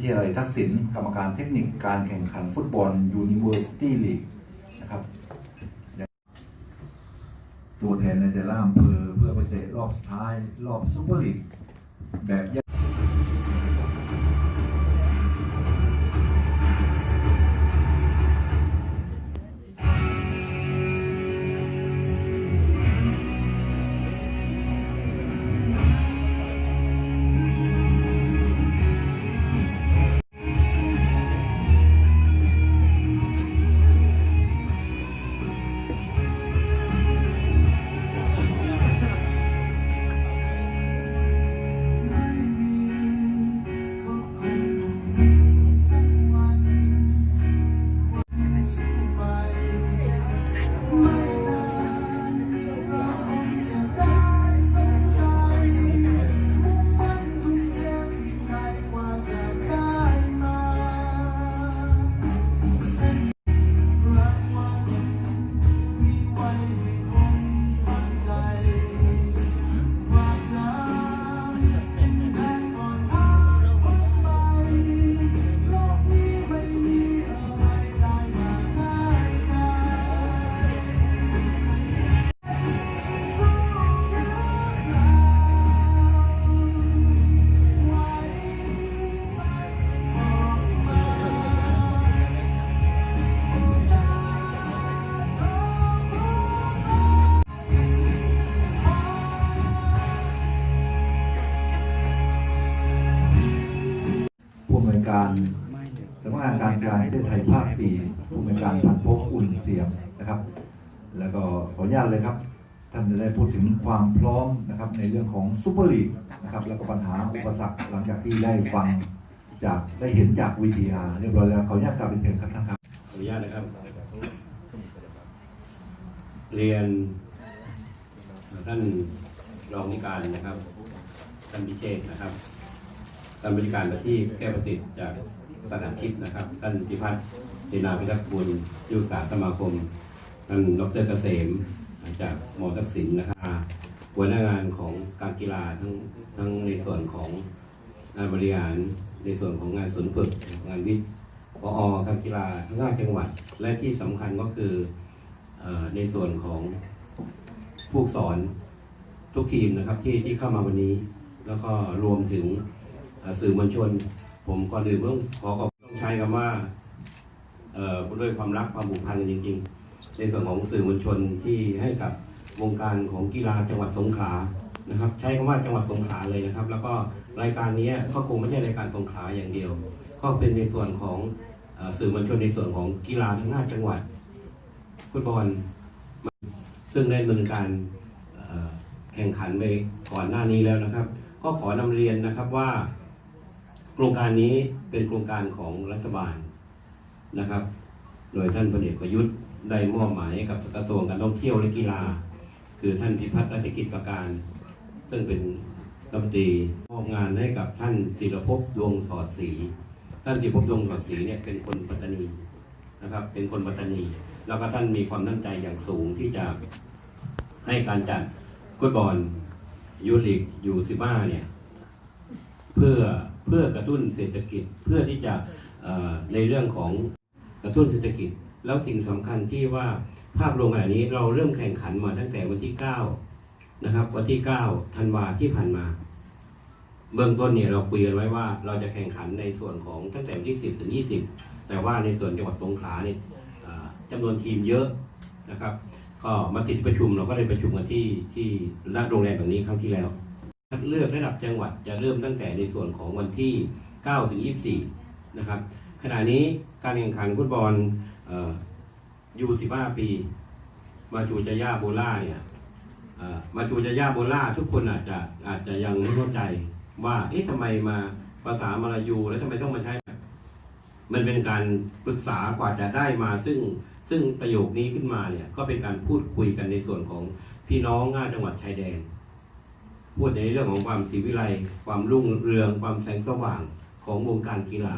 ทยาลัยทักษิณกรรมการเทคนิคการแข่งขันฟุตบอล University League นะครับตัวแทนในแต่ละอำเภอเพื่อไปเตะรอบสุดท้ายรอบซูเปอร์ลีกแบบ ไทยภาค4ผู้อำนวยการพันภพอุ่นเสียงนะครับ แล้วก็ขออนุญาตเลยครับ ท่านจะได้พูดถึงความพร้อมนะครับในเรื่องของซูเปอร์ลีกนะครับแล้วก็ปัญหาอุปสรรคหลังจากที่ได้ฟังจากได้เห็นจากวีทีอาร์เรียบร้อยแล้วขออนุญาตกลับเป็นเชิญครับท่านครับขออนุญาตนะครับ เรียนท่านรองนิการนะครับ ท่านพิเชษนะครับท่านบริการประทีปแก้ประสิทธิ์จาก สถานทิพย์นะครับ ท่านพิพัฒน์เสนาพิทักษ์บุญยุทธศาสตร์สมาคม ท่านดรเกษมจากมอทักษิณนะครับหัวหน้างานของการกีฬาทั้งทั้งในส่วนของงานบริหารในส่วนของงานศูนย์ฝึกงานวิทย์พอการกีฬาทั้งห้าจังหวัด และที่สำคัญก็คือในส่วนของผู้สอนทุกทีมนะครับที่ที่เข้ามาวันนี้ แล้วก็รวมถึงสื่อมวลชน ผมก่อนอื่นต้องขอขอบต้องใช้คำว่าเอ่อด้วยความรักความผูกพันกันจริง ๆ ในส่วนของสื่อมวลชนที่ให้กับวงการของกีฬาจังหวัดสงขลานะครับ ใช้คำว่าจังหวัดสงขลาเลยนะครับ แล้วก็รายการนี้ก็คงไม่ใช่รายการสงขลาอย่างเดียว ก็เป็นในส่วนของสื่อมวลชนในส่วนของกีฬาทั้ง5จังหวัดฟุตบอลซึ่งได้ดำเนินการแข่งขันไปก่อนหน้านี้แล้วนะครับ ก็ขอนำเรียนนะครับว่า โครงการนี้เป็นโครงการของรัฐบาลนะครับ โดยท่านพลเอกประยุทธ์ได้มอบหมายให้กับกระทรวงการท่องเที่ยวและกีฬา คือท่านพิพัฒน์ราชกิจประการ ซึ่งเป็นรัฐมนตรีมอบงานให้กับท่านศิรภพดวงสอดศรีท่านศิรภพดวงสอดศรีเนี่ยเป็นคนปัตตานีนะครับ เป็นคนปัตตานี แล้วก็ท่านมีความตั้งใจอย่างสูงที่จะให้การจัดฟุตบอลยูทลีกยูสิบ้าเนี่ยเพื่อ เพื่อกระตุ้นเศรษฐกิจเพื่อที่จะในเรื่องของกระตุ้นเศรษฐกิจ แล้วสิ่งสำคัญที่ว่าภาพรวมแบบนี้เราเริ่มแข่งขันมาตั้งแต่วันที่9นะครับวันที่9ธันวาที่ผ่านมา เบื้องต้นเนี่ยเราคุยกันไว้ว่าเราจะแข่งขันในส่วนของตั้งแต่วันที่ 10 ถึง 20 แต่ว่าในส่วนจังหวัดสงขลาเนี่ยจำนวนทีมเยอะนะครับ ก็มาติดประชุมเราก็เลยประชุมกันที่ที่โรงแรมแบบนี้ครั้งที่แล้ว คัดเลือกระดับจังหวัดจะเริ่มตั้งแต่ในส่วนของวันที่ 9 ถึง 24 นะครับ ขณะนี้การแข่งขันฟุตบอลยู15 ปี มาจูจาย่าโบล่าเนี่ยมาจูจาย่าโบล่าทุกคนอาจจะอาจจะยังไม่เข้าใจว่าเอ๊ะทำไมมาภาษามาลายู แล้วทำไมต้องมาใช้ มันเป็นการปรึกษากว่าจะได้มาซึ่งซึ่งประโยคนี้ขึ้นมาเนี่ยก็เป็นการพูดคุยกันในส่วนของพี่น้องห้าจังหวัดชายแดน พูดในเรื่องของความศรีวิไลความรุ่งเรืองความแสงสว่างของวงการกีฬา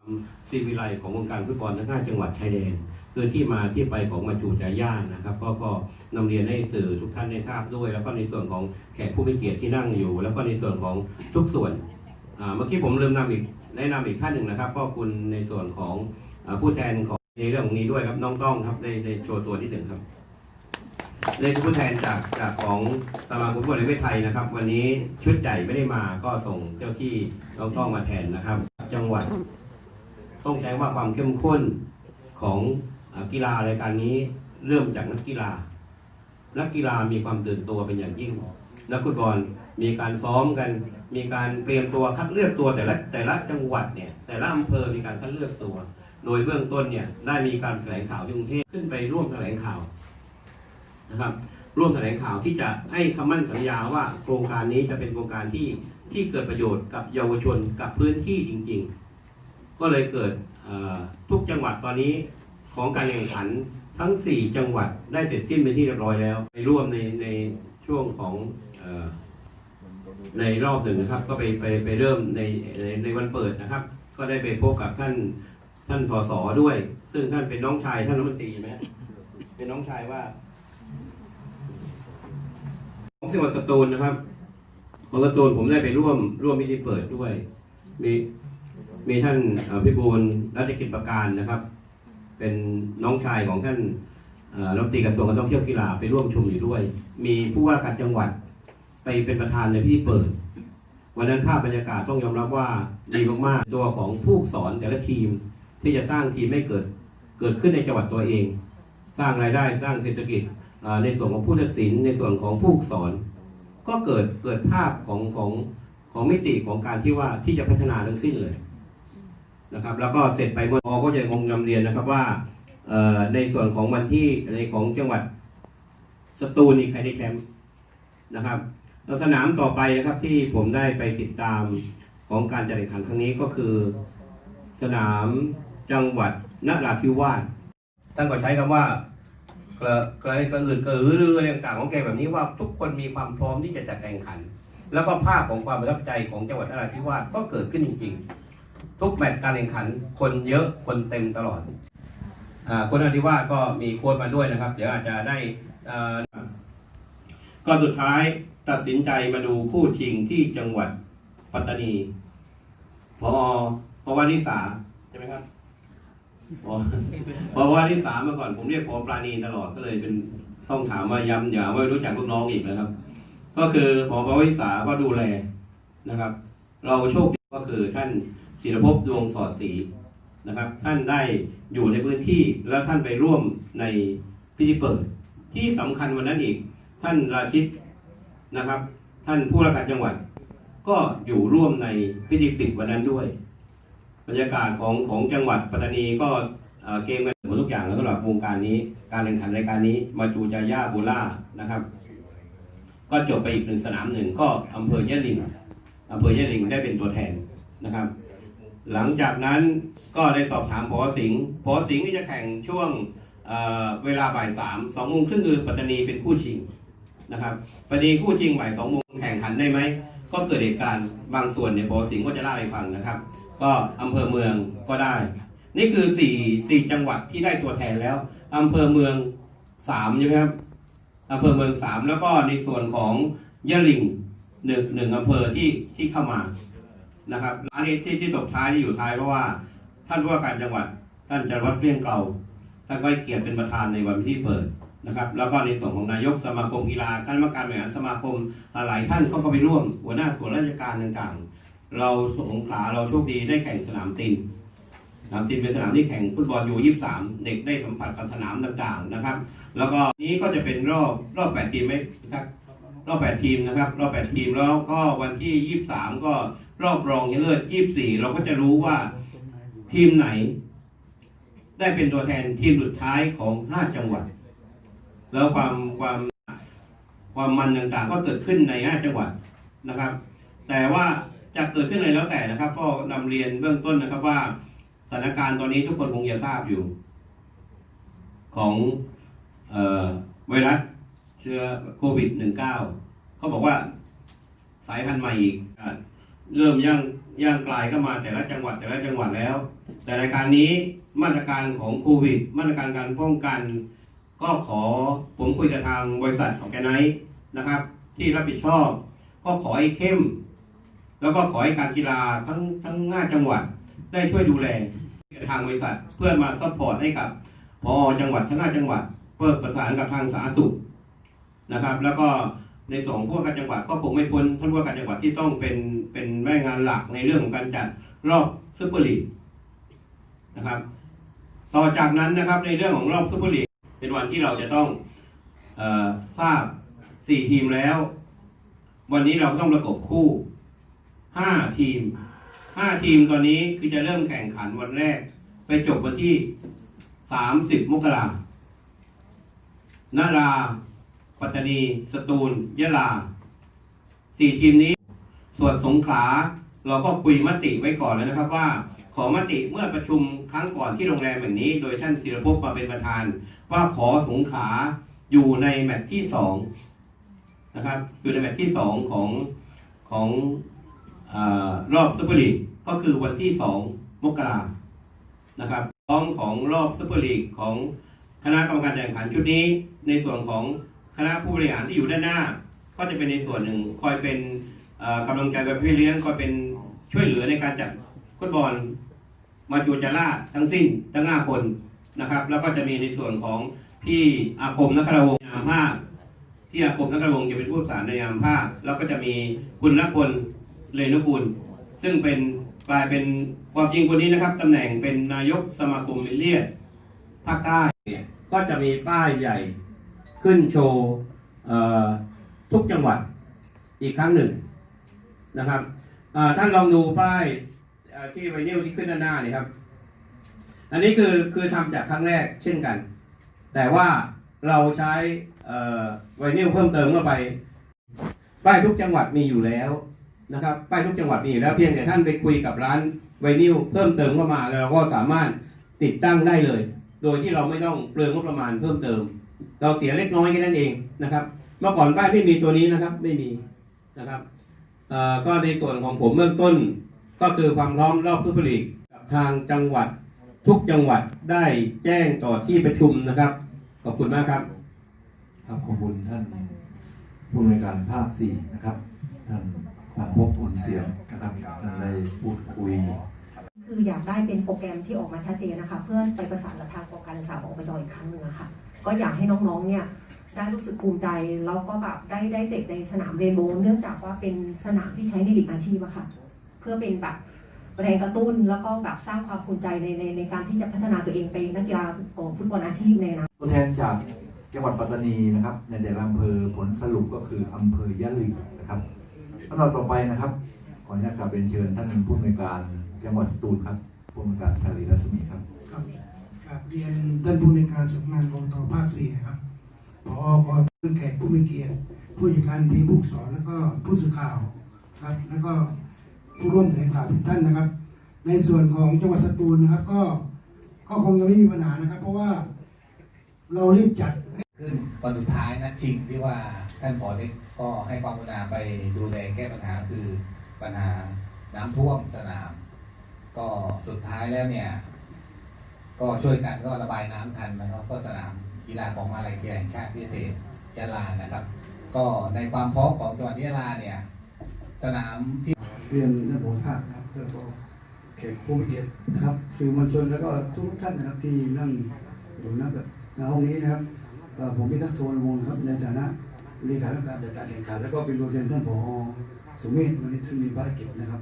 ความศรีวิไลของวงการฟุตบอลทั้งห้าจังหวัดชายแดนคือที่มาที่ไปของมาจูจาย่านะครับ ก็ก็นำเรียนให้สื่อทุกท่านได้ทราบด้วย แล้วก็ในส่วนของแขกผู้มีเกียรติที่นั่งอยู่ แล้วก็ในส่วนของทุกส่วนเมื่อกี้ผมเริ่มนำอีกแนะนำอีกท่านหนึ่งนะครับ ก็คุณในส่วนของอผู้แทนของในเรื่องของนี้ด้วยครับน้องต้องครับได้ได้โชว์ตัวที่หนึ่งครับ ในผู้แทนจากจากของสมาคมฟุตบอลแห่งประเทศไทยนะครับ วันนี้ชุดใหญ่ไม่ได้มาก็ส่งเจ้าที่น้องต้องมาแทนนะครับ จังหวัด ต้องใช้ว่าความเข้มข้นของอกีฬารายการนี้เริ่มจากนักกีฬา นักกีฬามีความตื่นตัวเป็นอย่างยิ่ง นักฟุตบอลมีการซ้อมกัน มีการเตรียมตัวคัดเลือกตัวแต่ละแต่ละจังหวัดเนี่ยแต่ละอำเภอมีการคัดเลือกตัว โดยเบื้องต้นเนี่ยได้มีการแถลงข่าวที่กรุงเทพขึ้นไปร่วมแถลงข่าว นะครับร่วมแถลงข่าวที่จะให้คำมั่นสัญญาว่าโครงการนี้จะเป็นโครงการที่ที่เกิดประโยชน์กับเยาวชนกับพื้นที่จริง ๆ ก็เลยเกิดทุกจังหวัดตอนนี้ของการแข่งขันทั้ง 4 จังหวัดได้เสร็จสิ้นเป็นที่เรียบร้อยแล้วไปร่วมในในช่วงของในรอบหนึ่งนะครับก็ไปไปไปเริ่มในในในวันเปิดนะครับ ก็ได้ไปพบกับท่านท่านสสด้วย ซึ่งท่านเป็นน้องชายท่านรัฐมนตรีไหมเป็นน้องชายว่า ของจังหวัดสตูลนะครับ ของสตูลผมได้ไปร่วมร่วมพิธีเปิดด้วย มีมีท่านพิบูลรัชกิจประการนะครับ เป็นน้องชายของท่านเรัฐมนตรีกระทรวงการท่องเที่ยวกีฬาไปร่วมชมอยู่ด้วย มีผู้ว่าการจังหวัดไปเป็นประธานในพิธีเปิด วันนั้นภาพบรรยากาศต้องยอมรับว่าดีมากๆตัวของผู้สอนแต่ละทีมที่จะสร้างทีมให้เกิดเกิดขึ้นในจังหวัดตัวเอง สร้างรายได้สร้างเศรษฐกิจ ในส่วนของผู้ตัดสิน ในส่วนของผู้สอน ก็เกิดเกิดภาพของของของมิติของการที่ว่าที่จะพัฒนาทั้งสิ้นเลยนะครับ แล้วก็เสร็จไปเมื่อก็จะคงนำเรียนนะครับว่าในส่วนของวันที่ในของจังหวัดสตูลนี่ใครได้แชมป์นะครับแล้วสนามต่อไปนะครับที่ผมได้ไปติดตามของการจัดแข่งขันครั้งนี้ก็คือ สนามจังหวัดนราธิวาสท่านก็ใช้คำว่า กระกระกระอืดกระหือรืออะไรต่างๆของแกแบบนี้ว่าทุกคนมีความพร้อมที่จะจัดแข่งขัน แล้วก็ภาพของความประทับใจของจังหวัดนราธิวาสก็เกิดขึ้นจริง ๆ ทุกแมตช์การแข่งขัน คนเยอะคนเต็มตลอดอ่าคนนราธิวาสก็มีโค้ดมาด้วยนะครับ เดี๋ยวอาจจะได้อ่าก็สุดท้ายตัดสินใจมาดูคู่ชิงที่จังหวัดปัตตานีพอพอวานิสาใช่ไหมครับ เพราะว่าที่สามเมื่อก่อนผมเรียกพอปราณีตลอดก็เลยเป็นต้องถามว่าย้ำอย่าว่ารู้จักลูกน้องอีกนะครับ ก็คือพอปวิสาก็ดูแลนะครับ เราโชคดีก็คือท่านศิรภพดวงสอดศรีนะครับ ท่านได้อยู่ในพื้นที่แล้วท่านไปร่วมในพิธีเปิด ที่สำคัญวันนั้นอีก ท่านราชิตนะครับ ท่านผู้ราชการจังหวัด ก็อยู่ร่วมในพิธีปิดวันนั้นด้วย รรยากาศของของจังหวัดปัตตานีก็เอ่อเกมกันหมดทุกอย่างแล้วสำหรับวงการนี้ การแข่งขันรายการนี้มาจูจาย่าบูล่านะครับ ก็จบไปอีกหนึ่งสนามหนึ่งก็อำเภอยะลิงอำเภอยะลิงได้เป็นตัวแทนนะครับ หลังจากนั้นก็ได้สอบถามพอสิงห์พอสิงห์นี่จะแข่งช่วงเเวลาบ่ายสามสองโมงครึ่งคือปัตตานีเป็นคู่ชิงนะครับปัตตานีคู่ชิงบ่ายสองโมงแข่งขันได้ไหมก็เกิดเหตุการณ์ บางส่วนเนี่ยพอสิงห์ก็จะเล่าให้ฟังนะครับ ก็อำเภอเมืองก็ได้ นี่คือสี่สี่จังหวัดที่ได้ตัวแทนแล้วอำเภอเมืองสามใช่ไหมครับอำเภอเมืองสามแล้วก็ในส่วนของยะลิงหนึ่งหนึ่งอำเภอที่ที่เข้ามานะครับร้านนี้ที่ที่ตกท้ายที่อยู่ท้ายเพราะว่าท่านผู้ว่าการจังหวัด ท่านจารวัตรเกลี้ยงเกลาท่านก็ให้เกียรติเป็นประธานในวันที่เปิด นะครับแล้วก็ในส่วนของนายกสมาคมกีฬาคณะกรรมการบริหารสมาคมหลายท่านก็เข้าไปร่วม หัวหน้าส่วนราชการต่างๆ เราสงขลาเราโชคดีได้แข่งสนามตินสนามตินเป็นสนามที่แข่งฟุตบอลอยู่23เด็กได้สัมผัสกับสนามต่างๆนะครับ แล้วก็นี้ก็จะเป็นรอบรอบ8ทีมไหมครับรอบ8ทีมนะครับรอบ8ทีมแล้วก็วันที่23ก็รอบรองชนะเลิศ24เราก็จะรู้ว่าทีมไหน ได้เป็นตัวแทนทีมสุดท้ายของ5จังหวัด แล้วความความความมันต่างๆ ก็เกิดขึ้นใน 5 จังหวัดนะครับ แต่ว่าจะเกิดขึ้นอะไรแล้วแต่นะครับ ก็นำเรียนเบื้องต้นนะครับว่าสถานการณ์ตอนนี้ทุกคนคงจะทราบอยู่ ของเอ่อไวรัสเชื้อโควิด -19 เขาบอกว่าสายพันธุ์ใหม่อีกเริ่มย่างย่างกลายเข้ามาแต่ละจังหวัดแต่ละจังหวัดแล้ว แต่รายการนี้มาตรการของโควิด มาตรการการป้องกัน ก็ขอผมคุยกับทางบริษัทของแกไนท์นะครับ ที่รับผิดชอบ ก็ขอให้เข้ม แล้วก็ขอให้การกีฬาทั้งทั้งห้าจังหวัดได้ช่วยดูแลทางบริษัทเพื่อมาซัพพอร์ตให้กับพอจังหวัดทั้งห้าจังหวัดเพื่อประสานกับทางสาธารณสุขนะครับ แล้วก็ในสองผู้ว่าการจังหวัดก็คงไม่พ้นท่านผู้ว่าการจังหวัดที่ต้องเป็นเป็นแม่งานหลักในเรื่องของการจัดรอบซุปเปอร์ลีกนะครับ ต่อจากนั้นนะครับในเรื่องของรอบซุปเปอร์ลีก เป็นวันที่เราจะต้องออทราบสี่ทีมแล้ว วันนี้เราต้องประกบคู่ห้าทีมห้าทีมตอนนี้คือจะเริ่มแข่งขันวันแรก ไปจบวันที่สามสิบมกรานาราปัตตานี สตูล ยะลาสี่ทีมนี้ ส่วนสงขลาเราก็คุยมติไว้ก่อนแล้วนะครับว่าขอมติเมื่อประชุมครั้งก่อนที่โรงแรมแห่งนี้ โดยท่านศิรภพมาเป็นประธาน ว่าขอสงขาอยู่ในแมตช์ที่สองนะครับ อยู่ในแมตช์ที่สองของของอรอบซุปเปอร์ลีกก็คือวันที่สองมกรานะครับพร้อมของรอบซุปเปอร์ลีกของคณะกรรมการแข่งขันชุดนี้ ในส่วนของคณะผู้บริหารที่อยู่ด้านหน้า ก็จะเป็นในส่วนหนึ่งคอยเป็นกำลังใจกับพี่เลี้ยงคอยเป็นช่วยเหลือในการจัดฟุตบอลมาจูจาราทั้งสิ้นทั้งห้าคน นะครับ แล้วก็จะมีในส่วนของพี่อาคมนักการวงศ์นามภาคพี่อาคมนักการวงศ์จะเป็นผู้สารในนามภาคแล้วก็จะมีคุณรักพลเลนุกุลซึ่งเป็นกลายเป็นความจริงคนนี้นะครับตำแหน่งเป็นนายกสมาคมมิเลียดภาคใต้เนี่ยก็จะมีป้ายใหญ่ขึ้นโชว์ทุกจังหวัดอีกครั้งหนึ่งนะครับท่านลองดูป้ายเอ่อที่ไวนิลที่ขึ้นด้านหน้านี่ครับ อันนี้คือคือทำจากครั้งแรกเช่นกัน แต่ว่าเราใช้ไวนิลเพิ่มเติมเข้าไป ป้ายทุกจังหวัดมีอยู่แล้วนะครับ ป้ายทุกจังหวัดมีอยู่แล้วเพียงแต่ท่านไปคุยกับร้านไวนิลเพิ่มเติมเข้ามาแล้วเราก็สามารถติดตั้งได้เลย โดยที่เราไม่ต้องเปลืองงบประมาณเพิ่มเติม เราเสียเล็กน้อยแค่นั้นเองนะครับ เมื่อก่อนป้ายไม่มีตัวนี้นะครับไม่มีนะครับก็ในส่วนของผมเบื้องต้นก็คือความพร้อมรอบซูเปอร์ลีกกับทางจังหวัด ทุกจังหวัดได้แจ้งต่อที่ประชุมนะครับ ขอบคุณมากครับ ครับขอบคุณท่านผู้อำนวยการภาคสี่นะครับ ท่านความพบอุ่นเสียงนะครับท่านได้พูดคุย คืออยากได้เป็นโปรแกรมที่ออกมาชัดเจนนะคะ เพื่อไปประสานกับทางกองการศึกษาของอบจอีกครั้งหนึ่งนะคะก็อยากให้น้องๆเนี่ยได้รู้สึกภูมิใจแล้วก็แบบได้ได้เด็กในสนามเรนโบว์เนื่องจากว่าเป็นสนามที่ใช้ในลีกอาชีพอะค่ะ เพื่อเป็นแบบ แรงกระตุ้นแล้วก็แบบสร้างความภูมิใจในในในการที่จะพัฒนาตัวเองเป็นนักกีฬาของฟุตบอลอาชีพในอนาคตตัวแทนจากจังหวัดปัตตานีนะครับ ในแต่ละอำเภอผลสรุปก็คืออำเภอยะลิงนะครับลำดับต่อไปนะครับ ขออนุญาตกราบเรียนเชิญท่านผู้อำนวยการจังหวัดสตูลครับผู้อำนวยการชาลีรัศมีครับครับกับเรียนท่านผู้ในวยการสำนักงานกองทภาคสี่นะครับพอขอท่านแขกผู้มีเกียรติผู้จัดการทีมผู้ฝึกสอนแล้วก็ผู้สื่อข่าวครับแล้วก็ ผู้ร่วมแถลงข่าวทุกท่านนะครับ ในส่วนของจังหวัดสตูลนะครับ ก็ก็คงจะไม่มีปัญหานะครับ เพราะว่าเรารีบจัดขึ้นวันสุดท้ายนัดชิงที่ว่าท่านผอเล็กก็ให้ความกรุณาไปดูแลแก้ปัญหาคือปัญหาน้ำท่วมสนาม ก็สุดท้ายแล้วเนี่ย ก็ช่วยกันก็ระบายน้ำทันนะครับก็สนามกีฬาของมาลัยกีฬาแห่งชาติพิเศษยะลานะครับ ก็ในความพร้อมของจังหวัดยะลาเนี่ย สนามที่ เรียนท่านผอภาคครับแล้วก็แขกผู้มีเกียรตินะครับสื่อมวลชนแล้วก็ทุกท่านนะครับที่นั่งอยู่ณแบบณห้องนี้นะครับผมพิทักษ์สวนวงศ์ครับในฐานะเลขาธิการจัดการแข่งขันแล้วก็เป็นตัวแทนท่านผอสุเมธวันนี้ท่านมีภารกิจนะครับ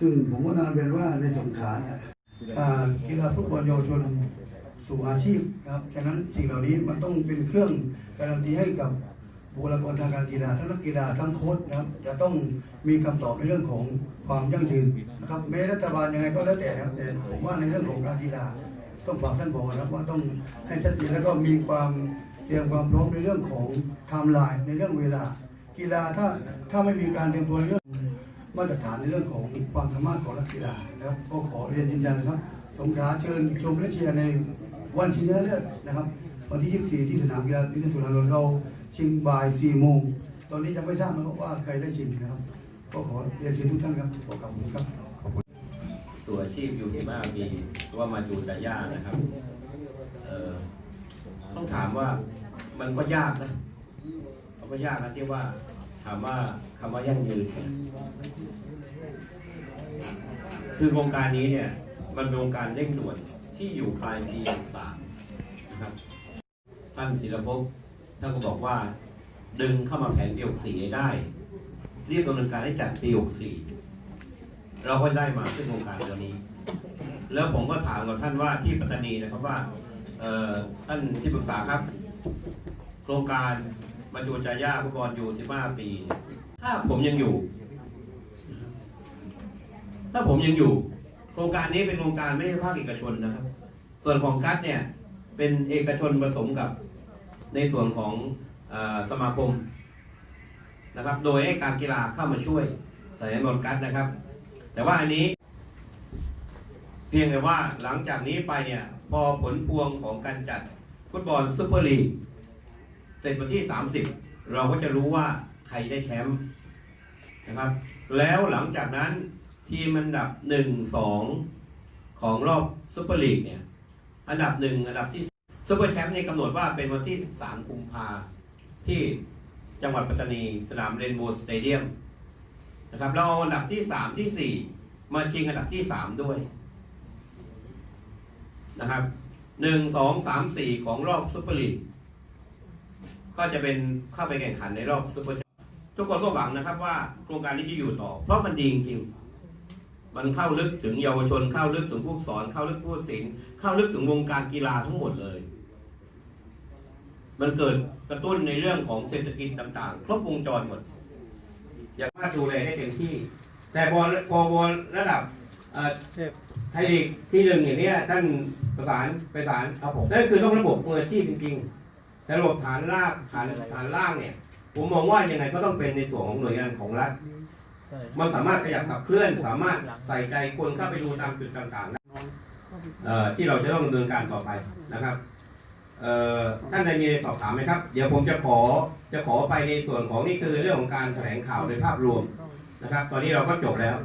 ซึ่งผมก็นำเรียนว่าในสงขลาเนี่ยกีฬาฟุตบอลเยาวชนสู่อาชีพนะครับฉะนั้นสิ่งเหล่านี้มันต้องเป็นเครื่องการันตีให้กับ บุคลากรทางการกีฬาทั้งนักกีฬาทั้งโค้ชนะครับ จะต้องมีคำตอบในเรื่องของความยั่งยืนนะครับแม้รัฐบาลยังไงก็แล้วแต่นะครับแต่ผมว่าในเรื่องของการกีฬาต้องฝากท่านบอกนะครับว่าต้องให้ชัดเจนแล้วก็มีความเตรียมความพร้อมในเรื่องของไทม์ไลน์ในเรื่องเวลา กีฬาถ้าถ้าไม่มีการเตรียมตัวในเรื่องมาตรฐานในเรื่องของความสามารถของนักกีฬานะครับก็ขอเรียนยืนยันนะครับ สงขลาเชิญชมและเชียร์ในวันชิงชนะเลิศนะครับ วันที่ 24 ที่สนามกีฬาที่สุนทรนนท์เรา ชิงบ่าย4โมง ตอนนี้ยังไม่ทราบนะครับว่าใครได้ชิงนะครับ ก็ขอเรียนเชิญทุกท่านครับขอขอบคุณครับสู่อาชีพอยู่15ปีว่ามาจูจาย่านะครับเออต้องถามว่ามันก็ยากนะมันก็ยากนะที่ว่าถามว่าคำว่ายั่งยืน คือโครงการนี้เนี่ยมันเป็นโครงการเร่งด่วนที่อยู่ปลายปี63นะครับท่านศิลปภพ ท่านก็บอกว่า ดึงเข้ามาแผนปี64ให้ได้ รีบดำเนินการให้จัดปี64เราก็ได้มาซึ่งโครงการเรื่องนี้ แล้วผมก็ถามกับท่านว่าที่ปัตตานีนะครับว่าท่านที่ปรึกษาครับ โครงการบรรจุจายาฟุตบอลอยู่ 15 ปีเนี่ยถ้าผมยังอยู่ ถ้าผมยังอยู่ โครงการนี้เป็นโครงการไม่ใช่ภาคเอกชนนะครับ ส่วนของกัตเนี่ย เป็นเอกชนผสมกับ ในส่วนของอสมาคมนะครับ โดยให้การกีฬาเข้ามาช่วยสนับสนุนกัตนะครับ แต่ว่าอันนี้ เพียงแต่ว่าหลังจากนี้ไปเนี่ย พอผลพวงของการจัดฟุตบอลซูเปอร์ลีกเสร็จวันที่ 30 เราก็จะรู้ว่าใครได้แชมป์นะครับ แล้วหลังจากนั้นทีมอันดับ 1 2 ของรอบซูเปอร์ลีกเนี่ย อันดับหนึ่งอันดับที่ ซูเปอร์แชมป์เนี่ยกำหนดว่าเป็นวันที่ 13 กุมภาที่จังหวัดปัตตานีสนามเรนโบว์สเตเดียมนะครับเราเอาอันดับที่ 3 ที่ 4 มาชิงอันดับที่ 3 ด้วยนะครับหนึ่งสองสามสี่ของรอบซุปเปอร์ลีกก็จะเป็นเข้าไปแข่งขันในรอบซุปเปอร์แชมป์ทุกคนก็หวังนะครับว่าโครงการนี้จะอยู่ต่อ เพราะมันดีจริงๆมันเข้าลึกถึงเยาวชนเข้าลึกถึงผู้สอน เข้าลึกผู้ศิลป์เข้าลึกถึงวงการกีฬาทั้งหมดเลย มันเกิดกระตุ้นในเรื่องของเศรษฐกิจต่าง ๆ ครบวงจรหมด อยากมาดูแลได้เต็มที่ แต่พอพอบอลระดับไทยลีกที่หนึ่งอย่างนี้ท่านประสานไปสารครับผมนั่นคือต้องระบบมืออาชีพจริงๆแต่ระบบฐานรากฐานฐานล่างเนี่ย ผมมองว่ายังไงก็ต้องเป็นในส่วนของหน่วยงานของรัฐมันสามารถขยับขับเคลื่อนสามารถใส่ใจคนเข้าไปดูตามจุดต่างๆที่เราจะต้องดำเนินการต่อไปนะครับ ท่านใดมีอะไรสอบถามไหมครับ เดี๋ยวผมจะขอจะขอไปในส่วนของนี่คือเรื่องของการแถลงข่าวโดยภาพรวมนะครับ ตอนนี้เราก็จบแล้ว